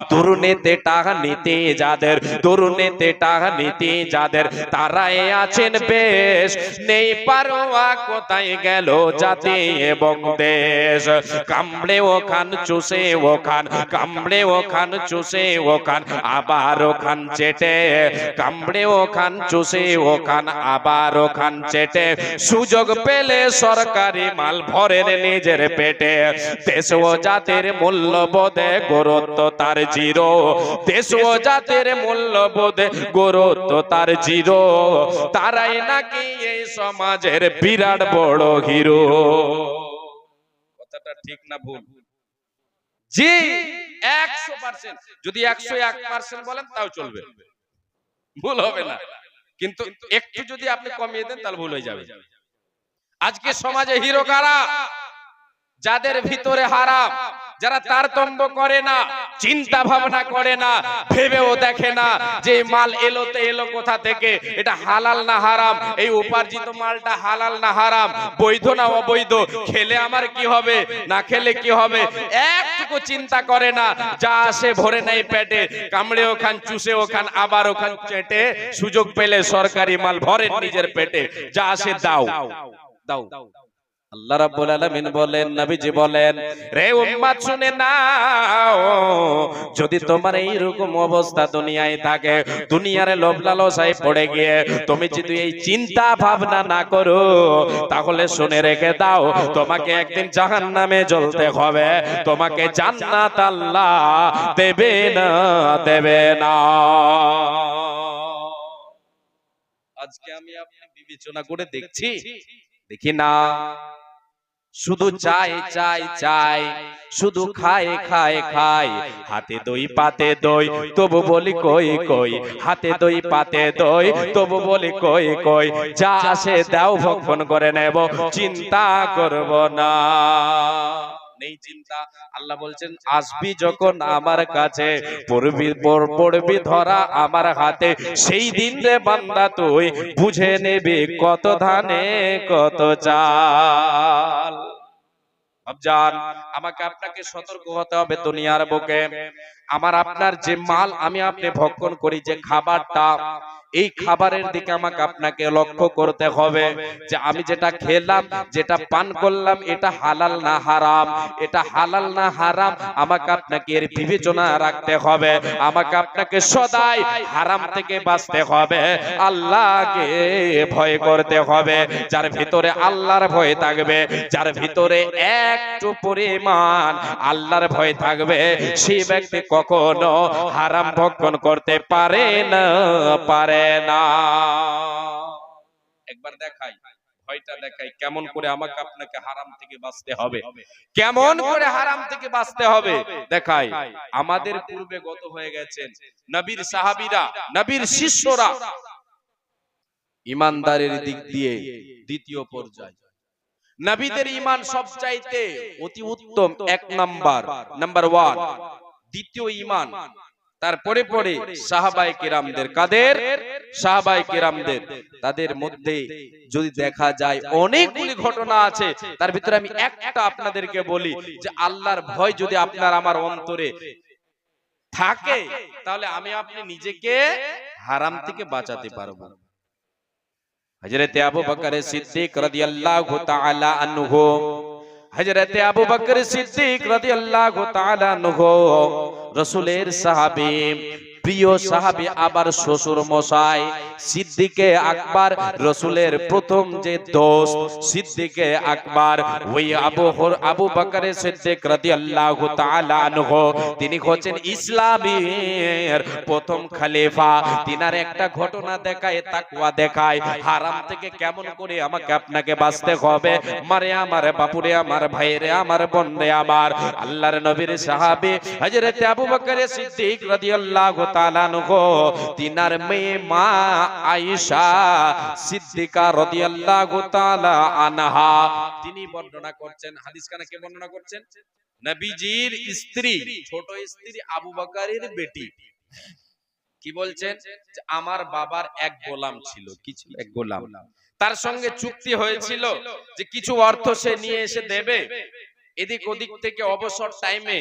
তরুণেতে টাকা নিতে যাদের তরুণেতে টাকা নিতে যাদের, তারাই আছেন বেশ। নেই পারোয়া কোথায় গেল জাতি এবং দেশ? কামড়ে ওখান, চুষে ওখান, কামড়ে ওখান, চুষে ওখান, আবার ওখান চেটে। কামড়ে ওখান, চুষে ওখান, আবার ওখান চেটে। সুযোগ পেলে সরকারি মাল ভরেন নিজের পেটে। দেশ ও জাতির মূল্যবোধে গুরুত্ব তার জিরো। দেশ ও জাতের মূল্যবোধে গুরুত্ব তার জিরো। তারাই নাকি এই সমাজের বিরাট বড় হিরো। কথাটা ঠিক না ভুল? জি একশো পার্সেন্ট যদি একশো এক পার্সেন্ট বলেন তাও চলবে। ভুল হবে না। কিন্তু একটু যদি আপনি কমিয়ে দেন তাহলে ভুল হয়ে যাবে। আজকে সমাজে হিরো কারা? যাদের ভিতরে হারাম, যারা তারতম্য করে না, চিন্তা ভাবনা করে না, ভেবেও দেখে না যে মাল এলো তো এলো কোথা থেকে, এটা হালাল না হারাম, এই উপার্জিত মালটা হালাল না হারাম, বৈধ না অবৈধ, খেলে আমার কি হবে, না খেলে কি হবে? একটুকু চিন্তা করে না, যা আসে ভরে নেই পেটে কামড়ে ওখান চুষে ওখান আবার ওখান চেটে সুযোগ পেলে সরকারি মাল ভরে নিজের পেটে, যা আসে দাও দাও। দাও। আল্লাহ রাব্বুল আলামিন বলেন, নবীজি বলেন, রে উম্মত, শুনে নাও, যদি তোমার এই রকম অবস্থা দুনিয়ায় থাকে, দুনিয়ার লোভ লালসায় পড়ে গিয়ে তুমি যদি এই চিন্তা ভাবনা না করো, তাহলে শুনে রেখে দাও, তোমাকে একদিন জাহান্নামে জ্বলতে হবে। তোমাকে জান্নাত আল্লাহ দেবে না দেবে না। আজকে আমি আপনি বিবেচনা করে দেখছি, দেখি না। শুধু চাই চাই চাই শুধু খায় খায় খায় হাতে দই পাতে দই। তবু বলি কই কই হাতে দই পাতে দই। তবু বলি কই কই। যা আসে দাও ভক্ষণ করে নেব। চিন্তা করব না। নেই চিন্তা আল্লাহ বলছেন আসবি যখন আমার কাছে পড়বি পড়বি ধরা আমার হাতে সেই দিন রে বান্দা তুই বুঝে নেবি কত ধানে কত চাল। আবজান আমাকে আপনাকে সতর্ক হতে হবে দুনিয়ার বুকে। আমার আপনার যে মাল আমি আপনি ভক্ষণ করি যে খাবারটা এই খাবারের দিকে আমাকে আপনাকে লক্ষ্য করতে হবে যে আমি যেটা খেলাম, যেটা পান করলাম, এটা হালাল না হারাম? এটা হালাল না হারাম? আমাকে আপনাকে এর বিবেচনা রাখতে হবে। আমাকে আপনাকে সদাই হারাম থেকে বাঁচতে হবে। আল্লাহকে ভয় করতে হবে। যার ভিতরে আল্লাহর ভয় থাকবে, যার ভিতরে একটু পরিমাণ আল্লাহর ভয় থাকবে সেই ব্যক্তি কখনো হারাম ভক্ষণ করতে পারে না, পারে না। একবার দেখাই ভয়টা দেখাই কেমন করে আমাকে আপনাকে হারাম থেকে বাঁচতে হবে? কেমন করে হারাম থেকে বাঁচতে হবে? দেখাই আমাদের পূর্বে গত হয়ে গেছেন নবীর সাহাবীরা নবীর শিষ্যরা। ইমানদারের দিক দিয়ে দ্বিতীয় পর্যায়। নবীদের ইমান সবচাইতে অতি উত্তম এক নাম্বার। Number one. দ্বিতীয় ইমান। তারপরে পরে সাহাবাই কিরামদের কাদের? সাহাবাই কিরামদের। তাদের মধ্যে যদি দেখা যায় অনেকগুলি ঘটনা আছে, তার ভিতরে আমি একটা আপনাদেরকে বলি যে আল্লাহর ভয় যদি আপনার আমার অন্তরে থাকে, তাহলে আমি আপনি নিজেকে হারাম থেকে বাঁচাতে পারব। হজরতে আবু বকর সিদ্দিক রাদিয়াল্লাহু তাআলা আনহু হজরতে আবু বকর সিদ্দিক রাদিয়াল্লাহু তাআলা আনহু রাসূলের সাহাবী প্রিয় সাহাবী আবার শ্বশুর মশাই সিদ্দিকে আকবর রসুলের প্রথম যে দোস্ত সিদ্দিকে আকবর ওই আবু আবু বকরে সিদ্দিক রাদিয়াল্লাহু তাআলা আনহু তিনি হচ্ছেন ইসলামের প্রথম খলিফা। তিনার একটা ঘটনা দেখায় তাকওয়া দেখায়। হারাম থেকে কেমন করে আমাকে আপনাকে বাঁচতে হবে? মারে আমার বাপুরে আমার ভাইরে আমার বোনরে আমার। আল্লাহর নবীর সাহাবী হযরত আবু বকর সিদ্দিক রাদিয়াল্লাহু তিনার মেয়ে মা সিদ্দিকা আনহা। তিনি বর্ণনা করছেন হাদিস কে বর্ণনা করছেন? নবীজির স্ত্রী, ছোট স্ত্রী আবু বকরের বেটি। কি বলছেন? আমার বাবার এক গোলাম ছিল, কিছু এক গোলাম। তার সঙ্গে চুক্তি হয়েছিল যে কিছু অর্থ সে নিয়ে এসে দেবে। এদিক ওদিক থেকে অবসর টাইমে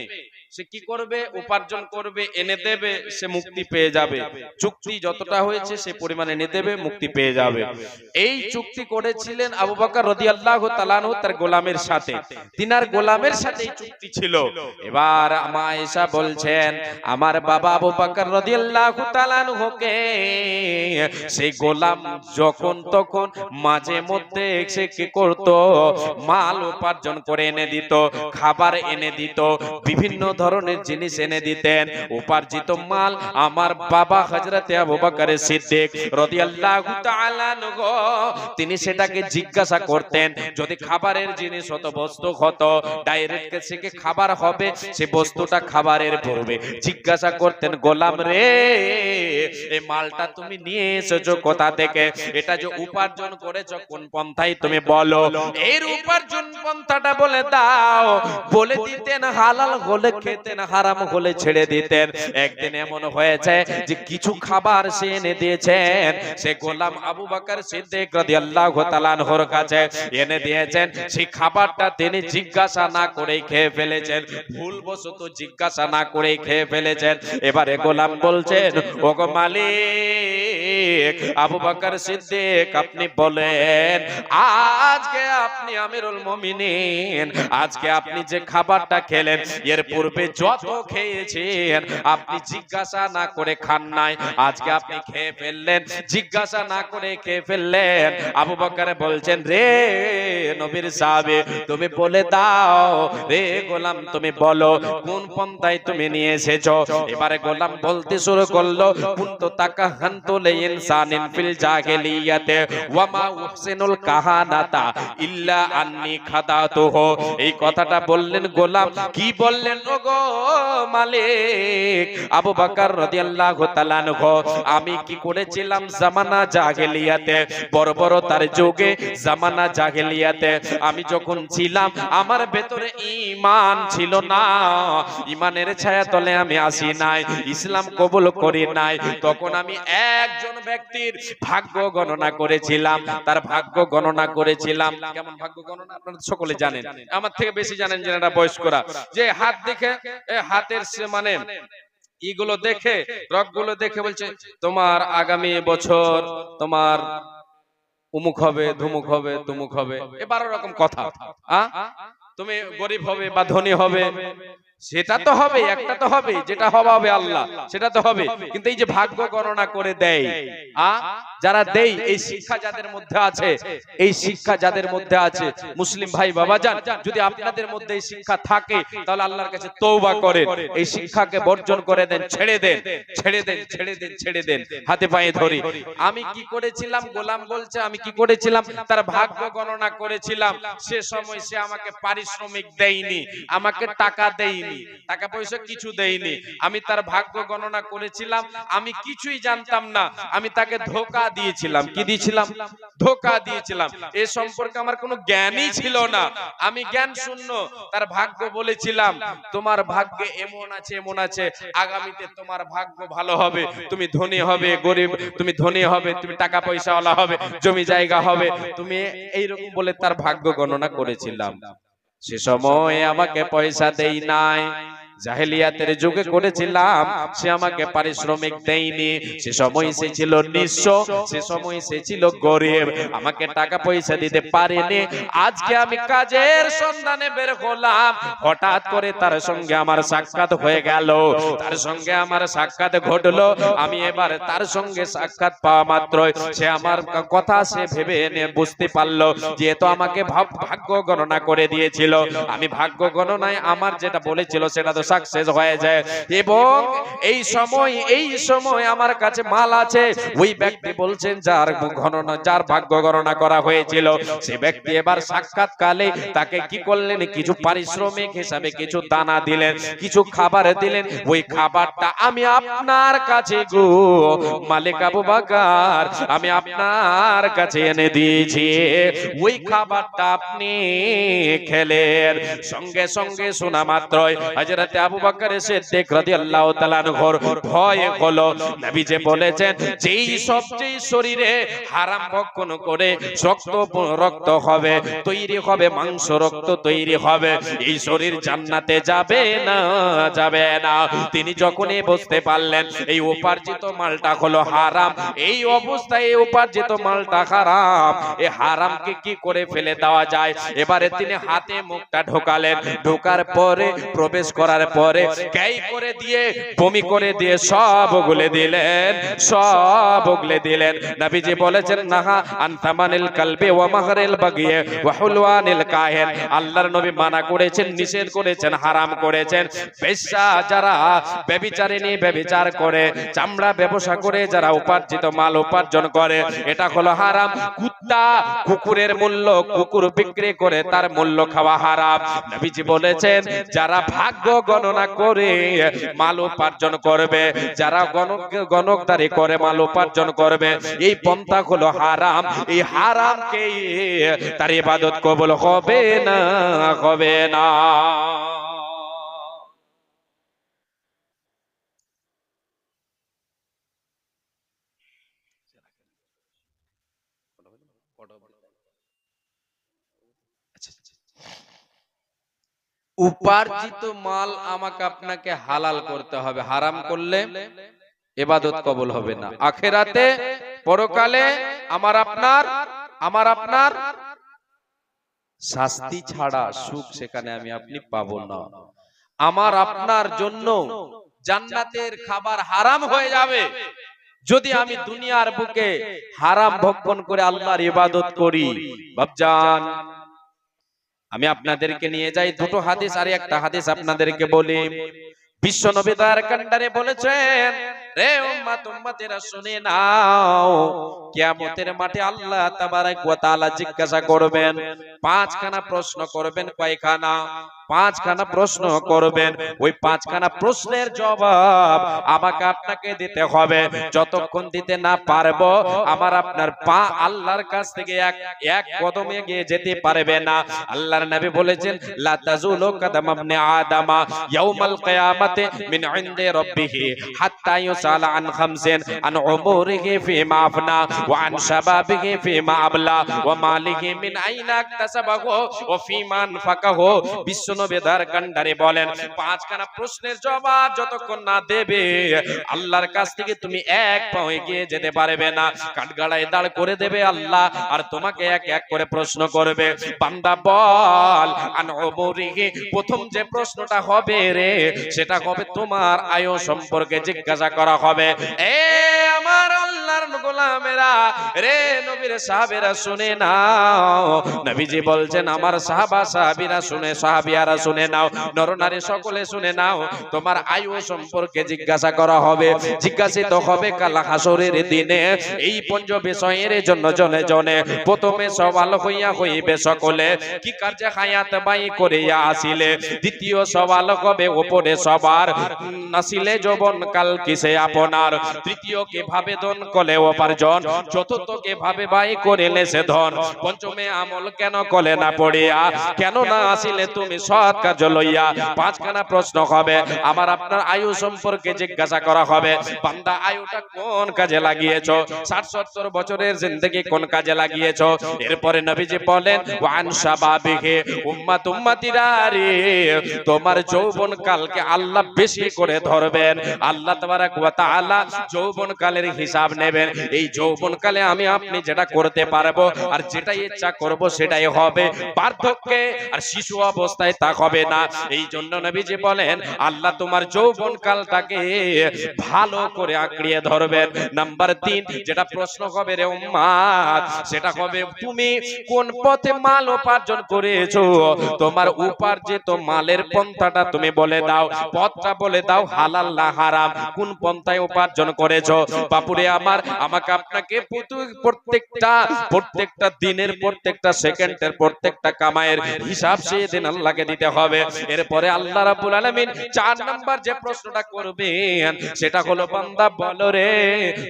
সে কি করবে? উপার্জন করবে এনে দেবে সে মুক্তি পেয়ে যাবে। চুক্তি যতটা হয়েছে সে পরিমাণে এনে দেবে মুক্তি পেয়ে যাবে। এই চুক্তি করেছিলেন আবু বকর রাদিয়াল্লাহু তাআলাহু তার গোলামের সাথে। তিনার গোলামের সাথে এই চুক্তি ছিল। এবার আমা আয়েশা বলছেন আমার বাবা আবু বকর রাদিয়াল্লাহু তাআলাহুকে সেই গোলাম যখন তখন মাঝে মধ্যে সে কি করত? মাল উপার্জন করে এনে দিত খাবার এনে দিত। বিভিন্ন ধরনের জিনিস এনে দিতেন। উপার্জিত মাল আমার বাবা হযরতে আবু বকর সিদ্দিক রাদিয়াল্লাহু তাআলা আনহু তিনি সেটাকে জিজ্ঞাসা করতেন, যদি খাবারের জিনিস হতো, বস্তু হতো ডাইরেক্ট থেকে খাবার হবে? সে বস্তুটা খাবারের পড়বে জিজ্ঞাসা করতেন, গোলাম রে, এই মালটা তুমি নিয়ে এসেছ কোথা থেকে? এটা যে উপার্জন করেছ, কোন পন্থায় তুমি বলো? এর উপার্জন পন্থাটা বলে দাও, বলে দিতেন, হালাল হলে খেতেন হারাম হলে ছেড়ে দিতেন। একদিন এমন হয়েছে যে কিছু খাবার সে এনে দিয়েছেন, সে গোলাম আবু বকর সিদ্দিক রাদিয়াল্লাহু তাআলা আনহুর কাছে এনে দিয়েছেন। সেই খাবারটা তিনি জিজ্ঞাসা না করেই খেয়ে ফেলেছেন, ভুলবশত জিজ্ঞাসা না করেই খেয়ে ফেলেছেন। এবারে গোলাম বলছেন, ওগো মালিক আবু বকর সিদ্দিক, আপনি বলেন, আজকে আপনি আমিরুল মুমিনিন, আজকে আপনি যে খাবারটা খেলেন, এর পূর্বে যত খেয়েছেন, আপনি জিজ্ঞাসা না করে খান নাই, আজকে আপনি খেয়ে ফেললেন, জিজ্ঞাসা না করে খেয়ে ফেললেন, আবু বকর বলছেন, রে নবীর সাহাবে, তুমি বলে দাও, রে গোলাম তুমি বলো, কোন পন্থায় তুমি নিয়ে এসেছ? এবারে গোলাম বলতে শুরু করল, কুনতু তাকাহান্তু লিইনসানিন ফিল জাহিলিয়াতে ওয়া মা উহসিনুল কাহানাতা ইল্লা আন্নি খাদাতুহু। এই কথাটা বললেন গোলাম। কি বললেন? ওগো মালিক আবু বকর রাদিয়াল্লাহু তাআলা আনহু, আমি কি করেছিলাম জামানা জাহেলিয়াতে বড় বড় তার যুগে জামানা জাহেলিয়াতে আমি যখন ছিলাম, আমার ভেতরে ঈমান ছিল না। ঈমানের ছায়া তলে আমি আসি নাই, ইসলাম কবুল করি নাই। তখন আমি একজন ব্যক্তির ভাগ্য গণনা করেছিলাম, তার ভাগ্য গণনা করেছিলাম। কেমন ভাগ্য গণনা? আপনারা সকলে জানেন। আমার থেকে বেশি জানেন যারা বয়স্করা। যে হাত দেখে হাতের মানে ইগুলো দেখে রকগুলো দেখে বলছে, তোমার আগামী বছর তোমার উমুক হবে, ধুমুক হবে, তুমুক হবে। এ বারো রকম কথা। তুমি গরিব হবে বা ধনী হবে। সেটা তো হবে একটা তো হবে যেটা হওয়া হবে আল্লাহ সেটা তো হবে। কিন্তু এই যে ভাগ্য গণনা করে দেয় আ? যারা দেই এই শিক্ষা যাদের মধ্যে আছে এই শিক্ষা যাদের মধ্যে আছে মুসলিম ভাই বাবা যান যদি আপনাদের মধ্যে এই শিক্ষা থাকে তাহলে আল্লাহর কাছে তৌবা করেন এই শিক্ষাকে বর্জন করে দেন ছেড়ে দেন ছেড়ে দেন ছেড়ে দেন ছেড়ে দেন হাতে পায়ে ধরি। আমি কি করেছিলাম? গোলাম বলছে আমি কি করেছিলাম তার ভাগ্য গণনা করেছিলাম? সে সময় সে আমাকে পারিশ্রমিক দেয়নি আমাকে টাকা দেয়নি টাকা পয়সা কিছু দেয়নি আমি তার ভাগ্য গণনা করেছিলাম, আমি কিছুই জানতাম না। আমি তাকে ধোকা দিয়েছিলাম, কি দিয়েছিলাম? ধোকা দিয়েছিলাম। এ সম্পর্কে আমার কোনো জ্ঞানই ছিল না। আমি জ্ঞান শূন্য, তার ভাগ্য বলেছিলাম, তোমার ভাগ্যে এমন আছে এমন আছে, আগামীতে তোমার ভাগ্য ভালো হবে। তুমি ধনী হবে, গরিব, তুমি ধনী হবে, তুমি টাকা পয়সা ওলা হবে, জমি জায়গা হবে। তুমি এইরকম বলে তার ভাগ্য গণনা করেছিলাম। সে সময় আমাকে পয়সা দেই নাই। জাহেলিয়াতের যুগে করেছিলাম সে আমাকে পারিশ্রমিক দেয়নি সে সময় সে ছিল নিঃস্ব সে সময় সে ছিল গরিব আমাকে টাকা পয়সা দিতে পারেনি আজকে আমি কাজের সন্ধানে বের হলাম হঠাৎ করে তার সঙ্গে আমার সাক্ষাৎ হয়ে গেল তার সঙ্গে আমার সাক্ষাৎ ঘটলো আমি এবার তার সঙ্গে সাক্ষাৎ পাওয়া মাত্রই সে আমার কথা সে ভেবে এনে বুঝতে পারল যেহেতু আমাকে ভাগ্য গণনা করে দিয়েছিল আমি ভাগ্য গণনায় আমার যেটা বলেছিল সেটা তো সাকসেস হয়ে যায়। এবং এই সময় এই সময় আমার কাছে মাল আছে। ওই ব্যক্তি বলছেন, যার গণনা যার ভাগ্য গণনা করা হয়েছিল, সে ব্যক্তি এবার সাক্ষাৎকালে তাকে কি করলেন? কিছু পারিশ্রমিক হিসাবে কিছু দানা দিলেন, কিছু খাবার দিলেন। ওই খাবারটা আমি আপনার কাছে গো, মালিক আবু বাকার, আমি আপনার কাছে এনে দিয়েছি। ওই খাবারটা আপনি খেলেন। সঙ্গে সঙ্গে শোনা মাত্রই হযরত হযরতে আবু বকর সিদ্দিক রাদিয়াল্লাহু তাআলা ঘর ভয় হলো। নবী যে বলেছেন যেই সবচেয়ে শরীরে হারাম ভক্ষণ করে রক্ত রক্ত হবে তৈরি হবে মাংস রক্ত তৈরি হবে এই শরীর জান্নাতে যাবে না যাবে না। তিনি যখনই বুঝতে পারলেন এই উপার্জিত মালটা হলো হারাম। এই অবস্থায় এই উপার্জিত মালটা হারাম। এই হারামকে কি করে ফেলে দেওয়া যায়? এবারে তিনি হাতে মুখটা ঢোকালেন। ঢোকার পরে প্রবেশ করার পরে ক্যাই করে দিয়ে, বমি করে দিয়ে সব ওগুলে দিলেন, সব ওগুলে দিলেন। নবীজি বলেছেন, নাহা আনতামানিল কালবে ওয়া মাহরিল বাগিয়ে ওয়া হুলওয়ানিল কাহেন। আল্লাহর নবী মানা করেছেন, নিষেধ করেছেন, হারাম করেছেন। বেশ্যা যারা ব্যভিচারিণী ব্যভিচার করে, চামড়া ব্যবসা করে, যারা উপার্জিত মাল উপার্জন করে, এটা হলো হারাম। কুত্তা কুকুরের মূল্য, কুকুর বিক্রি করে তার মূল্য খাওয়া হারাম। নবীজি বলেছেন, যারা ভাগ্য গণনা করে মাল উপার্জন করবে। যারা গণক, গণকদারি করে মাল উপার্জন করবে, এই পন্থা হলো হারাম। এই হারামকে তার ইবাদত কবুল হবে না হবে না। উপার্জিত মাল আমাকে আপনাকে হালাল করতে হবে, হারাম করলে এবাদত কবুল হবে না। আখেরাতে, পরকালে আমার আপনার আমার আপনার শাস্তি ছাড়া সুখ সেখানে আমি আপনি পাব না। আমার আপনার জন্য জান্নাতের খাবার হারাম হয়ে যাবে। যদি আমি দুনিয়ার বুকে হারাম ভক্ষণ করে আল্লাহর ইবাদত করি বাপজান আমি আপনাদেরকে নিয়ে যাই দুটো হাদিস আর একটা হাদিস আপনাদেরকে বলি। বিশ্ব নবী তার কান্ডারে বলেছেন প্রশ্নের জবাব আমাকে আপনাকে দিতে হবে। যতক্ষণ দিতে না পারব, আমার আপনার পা আল্লাহর কাছ থেকে এক এক কদমে গিয়ে যেতে পারবে না। আল্লাহর নবী বলেছেন আদামা ইয়াউমাল কিয়ামাতে মিন হাত্তা ইউসালা আন খামসিন আন উমুরিহি ফিমা আফনা ওয়া আন শাবাবিহি ফিমা আবলা ওয়া মালিহি মিন আইনা ইকতাসাবাহু ওয়া ফিমা আনফাকাহু বিশ্ব নবেদার কান্ডারে বলেন, পাঁচখানা প্রশ্নের জবাব যতক্ষণ না দেবে, আল্লাহর কাছ থেকে তুমি এক পাও এগিয়ে যেতে পারবে না। কাঠগাড়ায় দাঁড় করে দেবে আল্লাহ, আর তোমাকে এক এক করে প্রশ্ন করবে। বান্দা বল, আন প্রথম যে প্রশ্নটা হবে রে, সেটা হবে তোমার আয়ু সম্পর্কে জিজ্ঞাসা করা। হবে। এ গোলামেরা, রে নবীর সাহাবেরা শুনে নাও। নবীজি বলছেন, আমার সাহাবা সাহাবীরা শুনে, সাহাবিয়ারা শুনে নাও। নরনারী সকলে শুনে নাও। তোমার আয়ু সম্পর্কে জিজ্ঞাসা করা হবে। জিজ্ঞাসিত হবে কাল হাসরের দিনে। এই পঞ্চ বিষয়ের জন্য জনে জনে। প্রথমে সওয়াল হইয়া হইবে সকলে, কি কার্যে হায়াত বাই করিয়া আসিলে? দ্বিতীয় সওয়াল হবে উপরে সবার, নাসিলে যৌবন কাল কিসে আপনার? তৃতীয় কে ভাবে ধন কলে উপার্জন চতুর্থ কে ভাবে বাই করিলে সে ধন। পঞ্চমে আমল কেন কলে না পড়িয়া? কেন না আসিলে তুমি সৎ কার্য লইয়া? পাঁচখানা প্রশ্ন হবে, আমার আপনার আয়ু সম্পর্কে জিজ্ঞাসা করা হবে, বান্দা আয়ুটা কোন কাজে লাগিয়েছো? ষাট সত্তর বছরের জিন্দগি কোন কাজে লাগিয়েছো? এরপরে নবীজি বলেন, ওয়ান শাবাবিহে উম্মাত উম্মাতিরা রে তোমার যৌবন কালকে আল্লাহ বেশি করে ধরবেন। আল্লাহ তাবারাক ওয়া তাআলা যৌবন কালের হিসাব নেবেন। এই যৌবন কালে আমি আপনি যেটা করতে পারব আর যেটা ইচ্ছা করব সেটাই হবে। বার্ধক্যে আর শিশু অবস্থায় তা হবে না। এই জন্য নবীজি বলেন, আল্লাহ তোমার যৌবন কালটাকে ভালো করে আঁকড়িয়ে ধরবেন। নাম্বার তিন, যেটা প্রশ্ন হবে রে উম্মাদ, সেটা হবে তুমি কোন পথে মাল উপার্জন করেছ? তোমার উপার্জিত মালের পন্থাটা তুমি বলে দাও, পথটা বলে দাও, হালাল না হারাম? কোন পন্থায় উপার্জন করেছ? বাপুরে আমার, আমাকে আমাকে আপনাকে প্রত্যেকটা প্রত্যেকটা দিনের, প্রত্যেকটা সেকেন্ডের, প্রত্যেকটা কামায়ের হিসাব সেই দিন আল্লাহকে দিতে হবে। এরপরে আল্লাহ রাব্বুল আলামিন চার নাম্বার যে প্রশ্নটা করবেন, সেটা হলো, বান্দা বলো রে,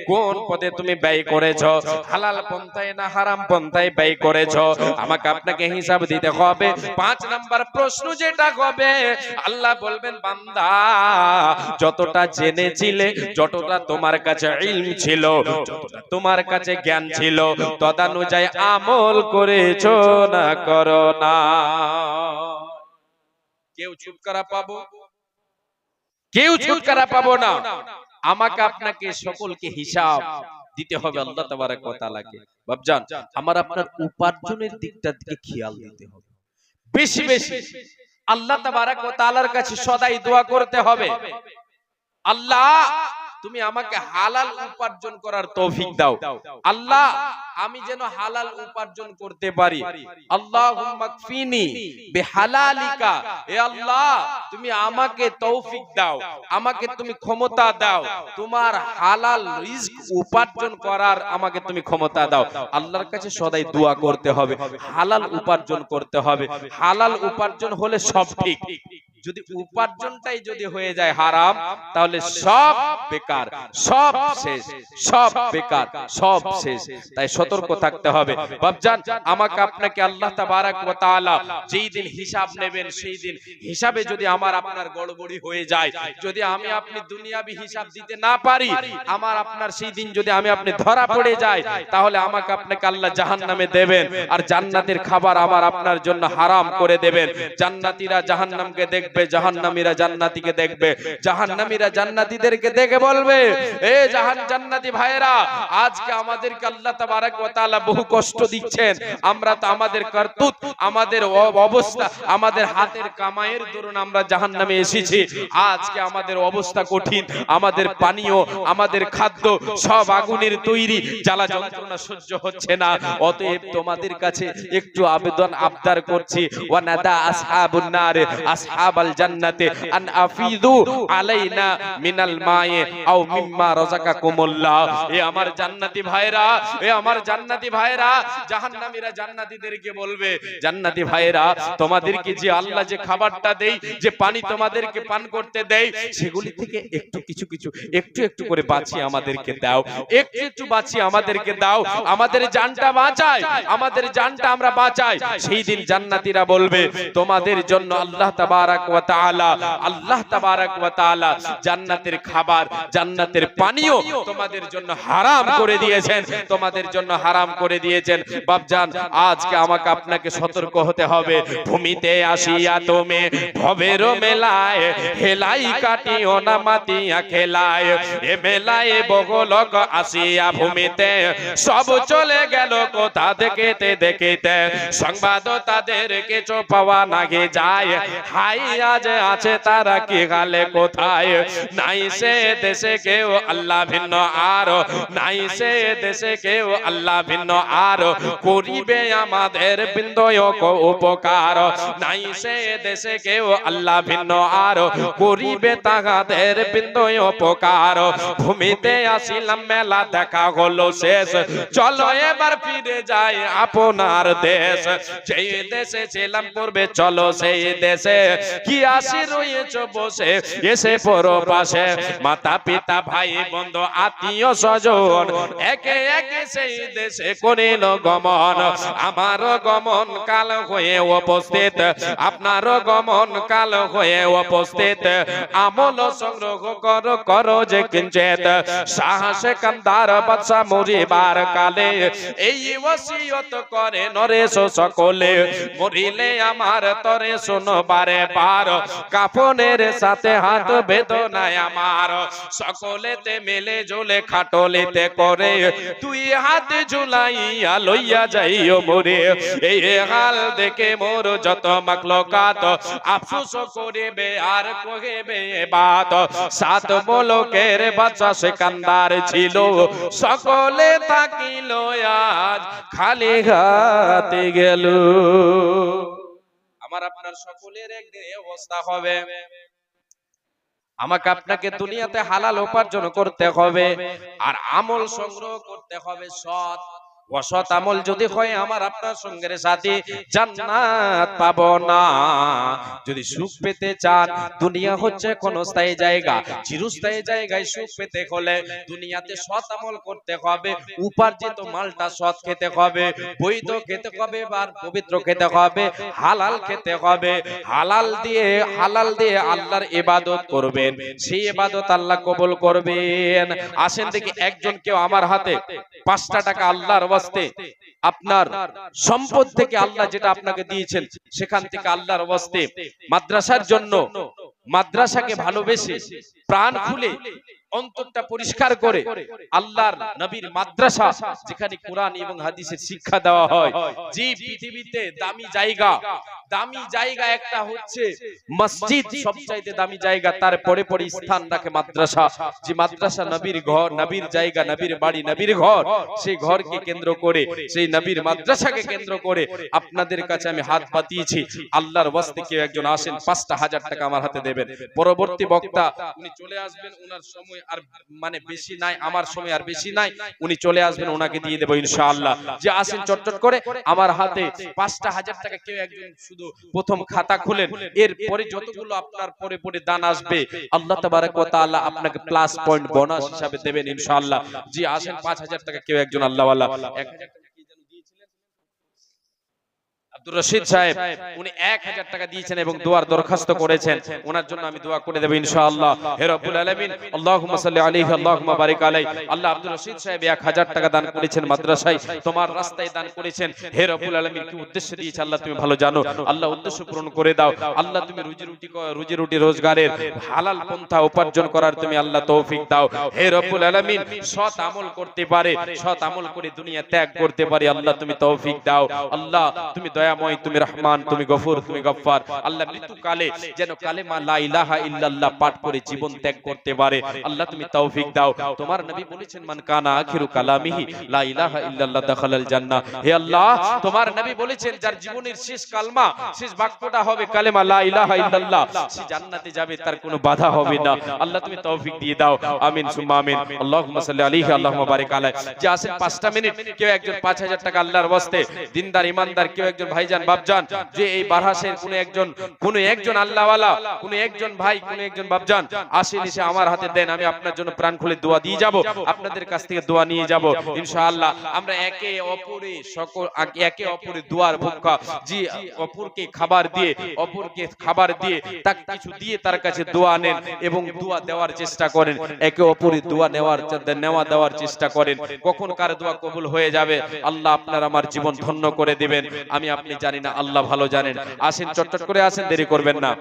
কোন পথে তুমি ব্যয় করেছ? হালাল পন্থায় না হারাম পন্থায় ব্যয় করেছ? আমাকে আপনাকে হিসাব দিতে হবে। পাঁচ নাম্বার প্রশ্ন যেটা হবে, আল্লাহ বলবেন, বান্দা, যতটা জেনেছিলে, যতটা তোমার কাছে ইলম ছিল, যতটা তোমার কাছে জ্ঞান ছিল তদানুযায়ী আমল করেছ না করো না। কেউ ছুটকারা পাবো? কেউ ছুটকারা পাবো না। আমাকে আপনাকে সকলকে হিসাব দিতে হবে আল্লাহ তাবারাক ওয়া তাআলাকে বাপজান আমার আপনার উপার্জনের দিকটার দিকে খেয়াল দিতে হবে। বেশি বেশি আল্লাহ তাবারাক ওয়া তাআলার কাছে সদাই দোয়া করতে হবে। আল্লাহ তুমি আমাকে হালাল উপার্জন করার তৌফিক দাও। আল্লাহ আমি যেন হালাল উপার্জন করতে পারি। আল্লাহুম্মা কফিনি বিহালালিকা। এ আল্লাহ তুমি আমাকে তৌফিক দাও। আমাকে তুমি ক্ষমতা দাও। তোমার হালাল রিজক উপার্জন করার আমাকে তুমি ক্ষমতা দাও। আল্লাহর কাছে সদাই দোয়া করতে হবে। হালাল উপার্জন করতে হবে। হালাল উপার্জন হলে সব ঠিক। যদি উপার্জনটাই যদি হয়ে যায় হারাম তাহলে সব বেকার সব শেষ সব বেকার সব শেষ। তাই সতর্ক থাকতে হবে। বাবজান আমাকে আপনাকে আল্লাহ তাবারাক ওয়া তাআলা যেই দিন হিসাব নেবেন সেই দিন হিসাবে যদি আমার আপনার গড়বড়ি হয়ে যায় যদি আমি আপনি দুনিয়াবি হিসাব দিতে না পারি আমার আপনার সেই দিন যদি আমি আপনি ধরা পড়ে যাই তাহলে আমাকে আপনাকে আল্লাহ জাহান্নামে দেবেন। আর জান্নাতের খাবার আমার আপনার জন্য হারাম। করে দেবেন জান্নাতীরা জাহান্নামকে দেখবে জাহান্নামীরা জান্নাতীকে দেখবে, জাহান্নামীরা জান্নাতীদেরকে দেখে বলবে, এ জাহান জান্নাতি ভাইরা আজকে আমাদেরকে আল্লাহ তাবারাক ওয়া তাআলা বহু কষ্ট দিচ্ছেন। আমরা তো আমাদের কারতুত, আমাদের অবস্থা, আমাদের হাতের কামাইয়ের দরুন আমরা জাহান্নামে এসেছি। আজকে আমাদের অবস্থা কঠিন, আমাদের পানীয়, আমাদের খাদ্য সব আগুনের তৈরি, জ্বালা যন্ত্রণা সহ্য হচ্ছে না। অতএব তোমাদের কাছে একটু আবেদন আবদার করছি। ওয়ানাদা আসহাবুন নার আসহাবাল জান্নাতে, আন আফিদু আলাইনা মিনাল মায়ে আও মিম্মা রাযাকাকুমুল্লাহ এ আমার জান্নাতি ভাইরা এ আমার জান্নাতি ভাইরা জাহান্নামীরা জান্নাতীদেরকে বলবে, জান্নাতি ভাইরা তোমাদেরকে যে আল্লাহ যে খাবারটা দেই, যে পানি তোমাদেরকে পান করতে দেয় সেগুলি থেকে একটু কিছু কিছু, একটু একটু করে বাঁচিয়ে আমাদেরকে দাও। একটু একটু বাঁচিয়ে আমাদেরকে দাও। আমাদের জানটা বাঁচায়, আমাদের জানটা আমরা বাঁচাই। সেই দিন জান্নাতীরা বলবে, তোমাদের জন্য আল্লাহ তাবারাক ওয়া তাআলা, আল্লাহ তাবারাক ওয়া তাআলা জান্নাতের খাবার, জান্নাতের পানীয় তোমাদের জন্য হারাম করে দিয়েছেন, তোমাদের জন্য হারাম করে দিয়েছেন। বাপজান, আজকে আমাকে আপনাকে সতর্ক হতে হবে। ভূমিতে আসিয়া তুমি ভবের মেলায়, হেলাই কাটিও না মাতিয়া খেলায়। এ মেলায় বগলক আসিয়া ভূমিতে, সব চলে গেল কোথা দেখিতে দেখিতে। সংবাদ তাদের কিছু পাওয়া নাগে যায়। হাই আছে, তারা কি গালে কোথায়? নাই সে দেশে কেউ, আল্লাহ ভিন্ন আর। নাই সে দেশে কেউ, আল্লাহ ভিন্ন আর। করিবে আমাদের বিন্দয় উপকার। নাই সে দেশে কেউ, আল্লাহ ভিন্ন আর। করিবে বিন্দয় উপকার। ভূমিতে আসিলাম, মেলা দেখা হলো শেষ। চলো এবার ফিরে যাই আপনার দেশ। যেই দেশে ছিলাম, পূর্বে চলো সেই দেশে। কি আসি রয়েছ বসে? এসে পড়ো পাশে। মাতা পিতা ভাই, বন্ধু, আত্মীয়, স্বজন, একে একে সেই দেশে করিল গমন। আমার গমন কাল হয়ে উপস্থিত। আপনার গমন কাল হয়ে উপস্থিত। আমল সংগ্রহ কর, করো যে কিঞ্চিত। সাহস কান্দার বাদশা মরিবার কালে এই ওসিয়ত করে নরেশ সকলে। মরিলে আমার তরে শোনো বারে বার কাফনের সাথে হাত বেদনায় আমার। সকলেতে মেলে ঝোলে খাটলিতে করে তুই হাত ঝুলাইয়া লইয়া যাইও মোরে। এই হাল দেখে মোর যত মাকলকাত আফসোস করিবে আর কহিবে বাত। সাত মোলকের বাচ্চা সেকান্দার ছিল, সকলে তাকিল আজ খালি হাতে গেল। আমার আপনার সকলের একদিন অবস্থা হবে। আমাকে আপনাকে দুনিয়াতে হালাল উপার্জন করতে হবে, আর আমল সংগ্রহ করতে হবে সৎ অসৎ আমল যদি হয় আমার আপনার সঙ্গের সাথে জান্নাত পাবো না। যদি সুখ পেতে চান দুনিয়া হচ্ছে কোন স্থায়ী জায়গা। চিরস্থায়ী জায়গায় সুখ পেতে হলে দুনিয়াতে সৎ আমল করতে হবে। উপার্জিত মালটা সৎ খেতে হবে। বৈধ খেতে হবে বা পবিত্র খেতে হবে। হালাল খেতে হবে। হালাল দিয়ে হালাল দিয়ে আল্লাহর ইবাদত করবেন। সেই ইবাদত আল্লাহ কবুল করবেন। আসেন দেখি একজন কেউ আমার হাতে পাঁচটা টাকা আল্লাহর ওয়াস্তে আপনার সম্পদ থেকে আল্লাহ যেটা আপনাকে দিয়েছেন, সেখান থেকে আল্লাহর ওয়াস্তে মাদ্রাসার জন্য মাদ্রাসাকে ভালোবেসে প্রাণ খুলে অন্তরটা পরিষ্কার করে আল্লাহর নবীর মাদ্রাসা, যেখানে কোরআন এবং হাদিসের শিক্ষা দেওয়া হয়। যে পৃথিবীতে দামি জায়গা দামি জায়গা একটা হচ্ছে মসজিদ, সবচাইতে দামি জায়গা তারপরে পরে স্থান রাখে মাদ্রাসা। যে মাদ্রাসা নবীর ঘর, নবীর জায়গা, নবীর বাড়ি, নবীর ঘর, সেই ঘরকে কেন্দ্র করে, সেই নবীর মাদ্রাসাকে কেন্দ্র করে আপনাদের কাছে আমি হাত পাতিয়েছি আল্লাহর ওয়াস্তে কেউ একজন আসেন, পাঁচটা হাজার টাকা আমার হাতে দেবেন। পরবর্তী বক্তা, উনি চলে আসবেন ওনার সময় আর মানে বেশি নাই আমার সময় আর বেশি নাই উনি চলে আসবেন ওনাকে দিয়ে দেবো ইনশাআল্লাহ। যে আসেন চটচট করে আমার হাতে পাঁচটা হাজার টাকা কেউ একজন শুধু প্রথম খাতা খুলেন এরপরে যতগুলো আপনার পরে পরে দান আসবে আল্লাহ তাবারাক ওয়া তাআলা আপনাকে প্লাস পয়েন্ট বোনাস হিসাবে দেবেন ইনশাআল্লাহ। জি আসেন পাঁচ হাজার টাকা কেউ একজন আল্লাহওয়ালা। এক হাজার টাকা কি যেন দিয়েছিলেন? রশিদ সাহেব, উনি এক হাজার টাকা দিয়েছেন এবং দোয়ার দরখাস্ত করেছেন। ওনার জন্য আমি দোয়া করে দেবো ইনশাআল্লাহ। বারিক আল্লাহ রশিদ সাহেব এক হাজার টাকা দান করেছেন মাদ্রাসায়, তোমার রাস্তায় দান করেছেন। কি উদ্দেশ্য দিয়েছে আল্লাহ তুমি ভালো জানো? আল্লাহ উদ্দেশ্য পূরণ করে দাও। আল্লাহ তুমি রুজি রুটি রুজি রুটি রোজগারের হালাল পন্থা উপার্জন করার তুমি আল্লাহ তৌফিক দাও। হে রব্বুল আলামিন, সৎ আমল করতে পারে, সৎ আমল করে দুনিয়া ত্যাগ করতে পারে, আল্লাহ তুমি তৌফিক দাও। আল্লাহ তুমি দয়াময় তুমি রহমান, তুমি গফুর, তুমি গফফার। আল্লাহ মৃত্যুকালে যেন কালেমা লা ইলাহা ইল্লাল্লাহ পাঠ করে জীবন ত্যাগ করতে পারে। আল্লাহ তুমি তৌফিক দাও। তোমার নবী বলেছেন, মান কানা আখিরু কালামিহি, লা ইলাহা ইল্লাল্লাহ দাখালাল জান্নাহ। হে আল্লাহ, তোমার নবী বলেছেন, যার জীবনের শেষ কালমা, শেষ বাক্যটা হবে কালেমা লা ইলাহা ইল্লাল্লাহ। সে জান্নাতে যাবে, তার কোনো বাধা হবে না। আল্লাহ তুমি তৌফিক দিয়ে দাও। আমিন, সুম্মা আমিন। আল্লাহুম্মা সাল্লি আলাইহি আল্লাহুম্মা বারিক আলাইহি। যে আসেন পাঁচটা মিনিট, কেউ একজন 5000 টাকা আল্লাহর ওয়াস্তে, দিনদার, ইমানদার, কেউ একজন ভাইজান, বাপজান, যে এই বারহাসের কোন একজন কোন একজন আল্লাহওয়ালা, কোন একজন ভাই, কোন একজন বাপজান, আসেন এসে আমার হাতে দেন, আমি আপনার জন্য প্রাণ খুলে দোয়া দিয়ে যাব, আপনাদের কাছ থেকে দোয়া নিয়ে যাব, ইনশাআল্লাহ। আমরা একে অপরে সকল, একে অপরে দোয়ার ভুক্কা জি অপরকে খাবার দিয়ে, অপরকে খাবার দিয়ে, তাকে কিছু দিয়ে তার কাছে দোয়া নেন এবং দোয়া দেওয়ার চেষ্টা করেন। একে অপরে দোয়া নেওয়ার, নেওয়া দেওয়ার চেষ্টা করেন। কখন কার দোয়া কবুল হয়ে যাবে? আল্লাহ আপনার আমার জীবন ধন্য করে দিবেন। আমি আপনি জানি না আল্লাহ ভালো জানেন। আসেন চটচট করে আসেন দেরি করবেন না।